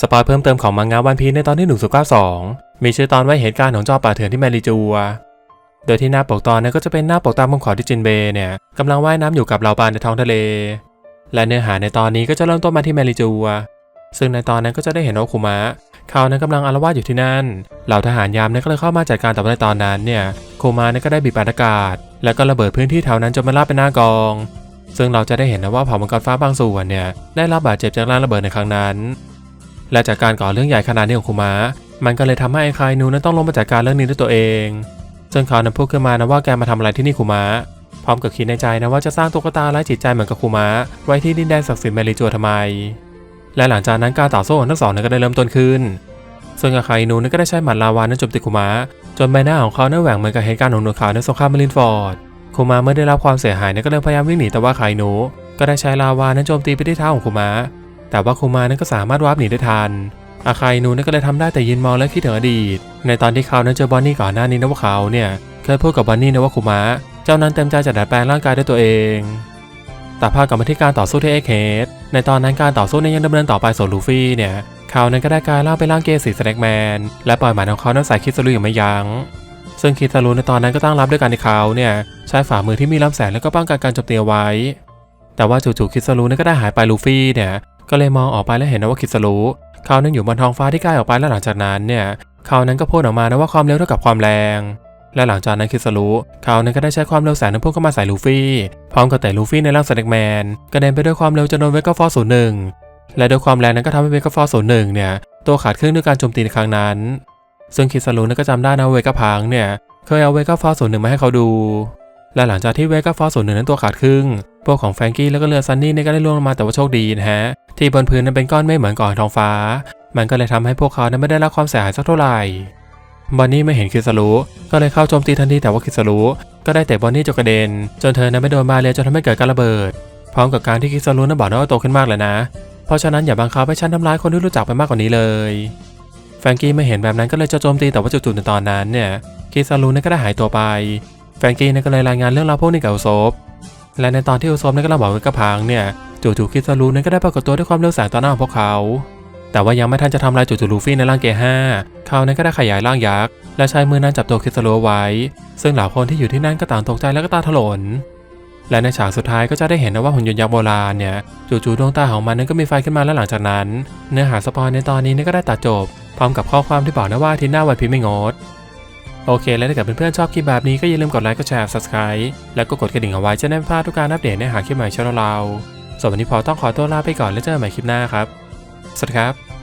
สปอยเพิ่มเติมของมังงะวันพีในตอนที่ 192 มีชื่อตอนไว้เหตุการณ์ของจอป่าเถื่อนที่แมริจัว โดยที่หน้าปกตอนนั้นก็จะเป็นหน้าปกตามมุมขอที่จินเบย์เนี่ยกำลังว่ายน้ำอยู่กับเหล่าปลาในท้องทะเล และเนื้อหาในตอนนี้ก็จะเริ่มต้นมาที่แมริจัว ซึ่งในตอนนั้นก็จะได้เห็นว่าคุมะเขานั้นกำลังอาละวาดอยู่ที่นั่น เหล่าทหารยามนี่ยก็เลยเข้ามาจัดการแต่ว่าในตอนนั้นเนี่ยโคมะเนี่ยก็ได้บีบอากาศ แล้วก็ระเบิดพื้นที่แถวนั้นจนมันลาบเป็นหน้ากอง ซึ่งเราจะได้เห็นนะว่าเผ่ามังกรฟ้าบางส่วนเนี่ยได้รับบาดเจ็บจากแรงระเบิดในครั้งนั้น และจากการก่อเรื่องใหญ่ขนาดนี้ของคุมะมันก็เลยทำให้ไอ้คายนูนั้นต้องลงมาจัดการเรื่องนี้ด้วยตัวเองซึ่งเขานั้นพูดขึ้นมานะว่าแกมาทำอะไรที่นี่คุมะพร้อมกับคิดในใจนะว่าจะสร้างตุ๊กตาไร้จิตใจเหมือนกับคุมะไว้ที่ดินแดนศักดิ์สิทธิ์แมริจัวทำไม และหลังจากนั้นการต่อสู้ของทั้งสองนั้นก็ได้เริ่มต้นขึ้นซึ่งอาคาอินูนั้นก็ได้ใช้หมัดลาวานั้นโจมตีคุมะจนใบหน้าของเขานั้นแหว่งเหมือนกับเหตุการณ์ของหนวดขาวในสงครามมารินฟอร์ดคุมะเมื่อได้รับความเสียหายนั้นก็เลยพยายามวิ่งหนีแต่ว่าคาอินูก็ได้ใช้ลาวานั้นโจมตีไปที่เท้าของคุมะ แต่ว่าคุมะนั้นก็สามารถวาร์ปหนีได้ทันอาคาอินูนั้นก็เลยทำได้แต่ยืนมองและคิดถึงอดีต ในตอนที่เขานั้นเจอบอนนี่ก่อนหน้านี้นะว่าเขาเนี่ยเคยพูดกับบอนนี่นะว่าคุมะเจ้านั้นเต็มใจจะดัดแปลงร่างกายด้วยตัวเองแต่ภาพกลับมาที่การต่อสู้ที่เอ็กเฮดในตอนนั้นการต่อสู้นี่ยยังดำเนินต่อไปส่วนลูฟี่เนี่ยเขานั้นก็ได้กลายร่างเป็นร่างเกสีสแน็กแมนและปล่อยหมาของเขานั้นใส่คิดซารุอย่างไม่ยัง้งซึ่งคิดซารุในตอนนั้นก็ตั้งรับด้วยการที่เขาเนี่ยใช้ฝ่ามือที่มีลำแสงแล้วก็ป้องกันการโจมตีไว้ แต่ว่าจู่ๆคิดซารุนั้นก็ได้หายไปลูฟี่เนี่ย ก็เลยมองออกไปแล้วเห็นนะว่าคิดซารุเขานั้นอยู่บนท้องฟ้าที่ใกล้ออกไปและหลังจากนั้นเนี่ยเขานั้นก็พูดออกมานะว่าความเร็วเท่ากับความแรง และหลังจากนั้นคิสรุเขานั้นก็ได้ใช้ความเร็วแสงนั้นพุ่งเข้ามาใส่ลูฟี่พร้อมกับแต่ลูฟี่ในร่างสแน็กแมนกระเด็นไปด้วยความเร็วจนโดนเวก้าฟอร์ศูนย์หนึ่งและด้วยความแรงนั้นก็ทำให้เวก้าฟอร์ศูนย์หนึ่งเนี่ยตัวขาดครึ่งด้วยการโจมตีในครั้งนั้น ซึ่งคิสรุนั้นก็จำได้นะว่าเวก้าพังเนี่ยเคยเอาเวก้าฟอร์ศูนย์หนึ่งมาให้เขาดูและหลังจากที่เวกฟอร์ศูนย์หนึ่งนั้นตัวขาดครึ่งพวกของแฟรงกี้แล้วก็เรือซันนี่เนี่ยก็ได้ล่วงลงมาแต่ว่าโชคดีนะฮะ ที่บนพื้นนั้นเป็นก้อนเมฆเหมือนก่อนท้องฟ้า มันก็เลยทำให้พวกเขานั้นไม่ได้รับความเสียหายสักเท่าไหร่บอนนี่ไม่เห็นคิสรุก็เลยเข้าโจมตีทันทีแต่ว่าคิสรุก็ได้เตะบอนนี่จนกระเด็น จนเธอนั้นไม่โดนบาเรียจนทำให้เกิดการระเบิด พร้อมกับการที่คิสรุนั้นบอกนะว่าโตขึ้นมากเลยนะ เพราะฉะนั้นอย่าบังคับให้ฉันทำร้ายคนที่รู้จักไปมากกว่านี้เลยแฟรงกี้ไม่เห็นแบบนั้นก็เลยจะโจมตีแต่ว่าจู่ๆในตอนนั้นเนี่ยคิสรุนั้นก็ได้หายตัวไปแฟรงกี้นั้นก็เลยรายงานเรื่องราวพวกนี้กับอุซบและในตอนที่อุซบนั้นก็ระบอกกับกระพังเนี่ย จู่ๆคิสรุนั้นก็ได้ปรากฏตัวด้วยความเร็วแสงต่อหน้าของพวกเขา แต่ว่ายังไม่ทันจะทำลายจู่ๆลูฟี่ในร่างเกห้าเขานั้นก็ได้ขยายร่างยักษ์และใช้มือนั้นจับตัวคิสโรไว้ ซึ่งเหล่าคนที่อยู่ที่นั่นก็ต่างตกใจและก็ตาถลน และในฉากสุดท้ายก็จะได้เห็นนะว่าหุ่นยนต์ยักษ์โบราณเนี่ยจู่ๆดวงตาของมันนั้นก็มีไฟขึ้นมาและหลังจากนั้น เนื้อหาสปอยในตอนนี้นี่ก็ได้ตัดจบพร้อมกับข้อความที่บอกนะว่าที่หน้าวันพีไม่งดโอเค และถ้าเกิดเพื่อนๆชอบคลิปแบบนี้ก็อย่าลืมกดไลค์ กดแชร์ subscribe แล้วก็กดกระดิ่งเอาไว้จะได้ไม่พลาดทุกการอัปเดตในหาคลิปใหม่ช่องเรา ส่วนวันนี้พอต้องขอตัวลาไปก่อนแล้วเจอกันใหม่คลิปหน้าครับ สวัสดีครับ